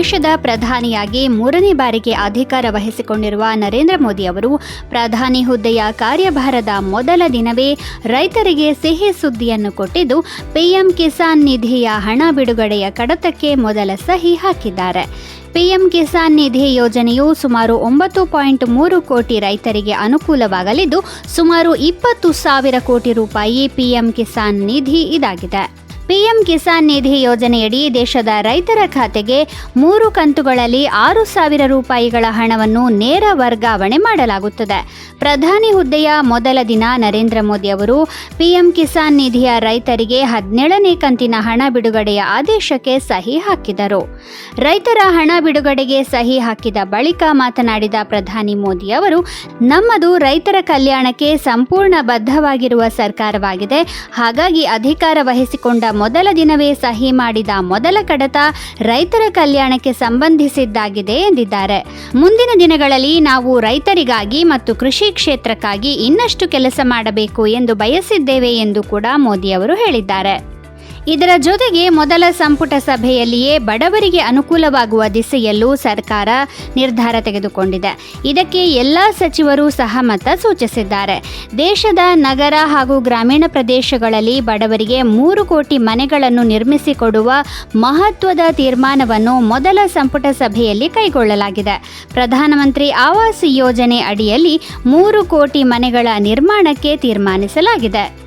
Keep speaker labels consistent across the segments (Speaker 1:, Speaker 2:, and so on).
Speaker 1: ದೇಶದ ಪ್ರಧಾನಿಯಾಗಿ ಮೂರನೇ ಬಾರಿಗೆ ಅಧಿಕಾರ ವಹಿಸಿಕೊಂಡಿರುವ ನರೇಂದ್ರ ಮೋದಿ ಅವರು ಪ್ರಧಾನಿ ಹುದ್ದೆಯ ಕಾರ್ಯಭಾರದ ಮೊದಲ ದಿನವೇ ರೈತರಿಗೆ ಸಿಹಿ ಸುದ್ದಿಯನ್ನು ಕೊಟ್ಟಿದ್ದು, ಪಿಎಂ ಕಿಸಾನ್ ನಿಧಿಯ ಹಣ ಬಿಡುಗಡೆಯ ಕಡತಕ್ಕೆ ಮೊದಲ ಸಹಿ ಹಾಕಿದ್ದಾರೆ. ಪಿಎಂ ಕಿಸಾನ್ ನಿಧಿ ಯೋಜನೆಯು ಸುಮಾರು ಒಂಬತ್ತು ಪಾಯಿಂಟ್ ಮೂರು ಕೋಟಿ ರೈತರಿಗೆ ಅನುಕೂಲವಾಗಲಿದ್ದು, ಸುಮಾರು ಇಪ್ಪತ್ತು ಸಾವಿರ ಕೋಟಿ ರೂಪಾಯಿ ಪಿಎಂ ಕಿಸಾನ್ ನಿಧಿ ಇದಾಗಿದೆ. ಪಿಎಂ ಕಿಸಾನ್ ನಿಧಿ ಯೋಜನೆಯಡಿ ದೇಶದ ರೈತರ ಖಾತೆಗೆ ಮೂರು ಕಂತುಗಳಲ್ಲಿ ಆರು ಸಾವಿರ ರೂಪಾಯಿಗಳ ಹಣವನ್ನು ನೇರ ವರ್ಗಾವಣೆ ಮಾಡಲಾಗುತ್ತದೆ. ಪ್ರಧಾನಿ ಹುದ್ದೆಯ ಮೊದಲ ದಿನ ನರೇಂದ್ರ ಮೋದಿ ಅವರು ಪಿಎಂ ಕಿಸಾನ್ ನಿಧಿಯ ರೈತರಿಗೆ ಹದಿನೇಳನೇ ಕಂತಿನ ಹಣ ಬಿಡುಗಡೆಯ ಆದೇಶಕ್ಕೆ ಸಹಿ ಹಾಕಿದರು. ರೈತರ ಹಣ ಬಿಡುಗಡೆಗೆ ಸಹಿ ಹಾಕಿದ ಬಳಿಕ ಮಾತನಾಡಿದ ಪ್ರಧಾನಿ ಮೋದಿ ಅವರು, ನಮ್ಮದು ರೈತರ ಕಲ್ಯಾಣಕ್ಕೆ ಸಂಪೂರ್ಣ ಬದ್ಧವಾಗಿರುವ ಸರ್ಕಾರವಾಗಿದೆ. ಹಾಗಾಗಿ ಅಧಿಕಾರ ವಹಿಸಿಕೊಂಡ ಮೊದಲ ದಿನವೇ ಸಹಿ ಮಾಡಿದ ಮೊದಲ ಕಡತ ರೈತರ ಕಲ್ಯಾಣಕ್ಕೆ ಸಂಬಂಧಿಸಿದ್ದಾಗಿದೆ ಎಂದಿದ್ದಾರೆ. ಮುಂದಿನ ದಿನಗಳಲ್ಲಿ ನಾವು ರೈತರಿಗಾಗಿ ಮತ್ತು ಕೃಷಿ ಕ್ಷೇತ್ರಕ್ಕಾಗಿ ಇನ್ನಷ್ಟು ಕೆಲಸ ಮಾಡಬೇಕು ಎಂದು ಬಯಸಿದ್ದೇವೆ ಎಂದು ಕೂಡ ಮೋದಿ ಅವರು ಹೇಳಿದ್ದಾರೆ. ಇದರ ಜೊತೆಗೆ ಮೊದಲ ಸಂಪುಟ ಸಭೆಯಲ್ಲಿಯೇ ಬಡವರಿಗೆ ಅನುಕೂಲವಾಗುವ ದಿಸೆಯಲ್ಲೂ ಸರ್ಕಾರ ನಿರ್ಧಾರ ತೆಗೆದುಕೊಂಡಿದೆ. ಇದಕ್ಕೆ ಎಲ್ಲ ಸಚಿವರು ಸಹಮತ ಸೂಚಿಸಿದ್ದಾರೆ. ದೇಶದ ನಗರ ಹಾಗೂ ಗ್ರಾಮೀಣ ಪ್ರದೇಶಗಳಲ್ಲಿ ಬಡವರಿಗೆ ಮೂರು ಕೋಟಿ ಮನೆಗಳನ್ನು ನಿರ್ಮಿಸಿಕೊಡುವ ಮಹತ್ವದ ತೀರ್ಮಾನವನ್ನು ಮೊದಲ ಸಂಪುಟ ಸಭೆಯಲ್ಲಿ ಕೈಗೊಳ್ಳಲಾಗಿದೆ. ಪ್ರಧಾನಮಂತ್ರಿ ಆವಾಸ್ ಯೋಜನೆ ಅಡಿಯಲ್ಲಿ ಮೂರು ಕೋಟಿ ಮನೆಗಳ ನಿರ್ಮಾಣಕ್ಕೆ ತೀರ್ಮಾನಿಸಲಾಗಿದೆ.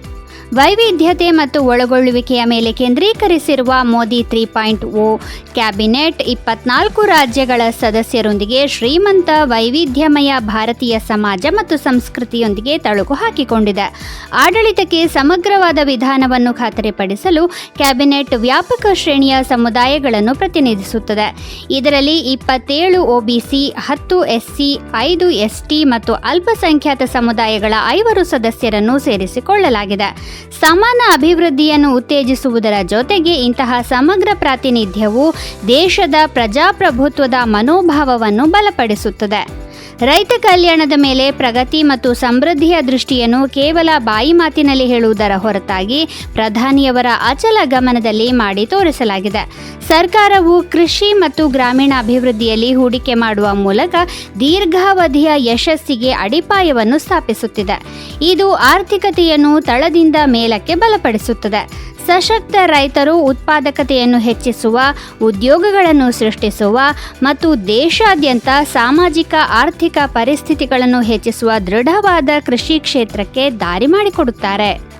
Speaker 1: ವೈವಿಧ್ಯತೆ ಮತ್ತು ಒಳಗೊಳ್ಳುವಿಕೆಯ ಮೇಲೆ ಕೇಂದ್ರೀಕರಿಸಿರುವ Modi three point O cabinet ಇಪ್ಪತ್ನಾಲ್ಕು ರಾಜ್ಯಗಳ ಸದಸ್ಯರೊಂದಿಗೆ ಶ್ರೀಮಂತ ವೈವಿಧ್ಯಮಯ ಭಾರತೀಯ ಸಮಾಜ ಮತ್ತು ಸಂಸ್ಕೃತಿಯೊಂದಿಗೆ ತಳುಕು ಹಾಕಿಕೊಂಡಿದೆ. ಆಡಳಿತಕ್ಕೆ ಸಮಗ್ರವಾದ ವಿಧಾನವನ್ನು ಖಾತರಿಪಡಿಸಲು ಕ್ಯಾಬಿನೆಟ್ ವ್ಯಾಪಕ ಶ್ರೇಣಿಯ ಸಮುದಾಯಗಳನ್ನು ಪ್ರತಿನಿಧಿಸುತ್ತದೆ. ಇದರಲ್ಲಿ ಇಪ್ಪತ್ತೇಳು ಒಬಿಸಿ ಹತ್ತು ಎಸ್ಸಿ ಐದು ಎಸ್ಟಿ ಮತ್ತು ಅಲ್ಪಸಂಖ್ಯಾತ ಸಮುದಾಯಗಳ ಐವರು ಸದಸ್ಯರನ್ನು ಸೇರಿಸಿಕೊಳ್ಳಲಾಗಿದೆ. ಸಮಾನ ಅಭಿವೃದ್ಧಿಯನ್ನು ಉತ್ತೇಜಿಸುವುದರ ಜೊತೆಗೆ ಇಂತಹ ಸಮಗ್ರ ಪ್ರಾತಿನಿಧ್ಯವು ದೇಶದ ಪ್ರಜಾಪ್ರಭುತ್ವದ ಮನೋಭಾವವನ್ನು ಬಲಪಡಿಸುತ್ತದೆ. ರೈತ ಕಲ್ಯಾಣದ ಮೇಲೆ ಪ್ರಗತಿ ಮತ್ತು ಸಮೃದ್ಧಿಯ ದೃಷ್ಟಿಯನ್ನು ಕೇವಲ ಬಾಯಿ ಮಾತಿನಲ್ಲಿ ಹೇಳುವುದರ ಹೊರತಾಗಿ ಪ್ರಧಾನಿಯವರ ಅಚಲ ಗಮನದಲ್ಲಿ ಮಾಡಿ ತೋರಿಸಲಾಗಿದೆ. ಸರ್ಕಾರವು ಕೃಷಿ ಮತ್ತು ಗ್ರಾಮೀಣ ಅಭಿವೃದ್ಧಿಯಲ್ಲಿ ಹೂಡಿಕೆ ಮಾಡುವ ಮೂಲಕ ದೀರ್ಘಾವಧಿಯ ಯಶಸ್ಸಿಗೆ ಅಡಿಪಾಯವನ್ನು ಸ್ಥಾಪಿಸುತ್ತಿದೆ. ಇದು ಆರ್ಥಿಕತೆಯನ್ನು ತಳದಿಂದ ಮೇಲಕ್ಕೆ ಬಲಪಡಿಸುತ್ತದೆ. ಸಶಕ್ತ ರೈತರು ಉತ್ಪಾದಕತೆಯನ್ನು ಹೆಚ್ಚಿಸುವ, ಉದ್ಯೋಗಗಳನ್ನು ಸೃಷ್ಟಿಸುವ ಮತ್ತು ದೇಶಾದ್ಯಂತ ಸಾಮಾಜಿಕ, ಆರ್ಥಿಕ ಪರಿಸ್ಥಿತಿಗಳನ್ನು ಹೆಚ್ಚಿಸುವ ದೃಢವಾದ ಕೃಷಿ ಕ್ಷೇತ್ರಕ್ಕೆ ದಾರಿ ಮಾಡಿಕೊಡುತ್ತಾರೆ.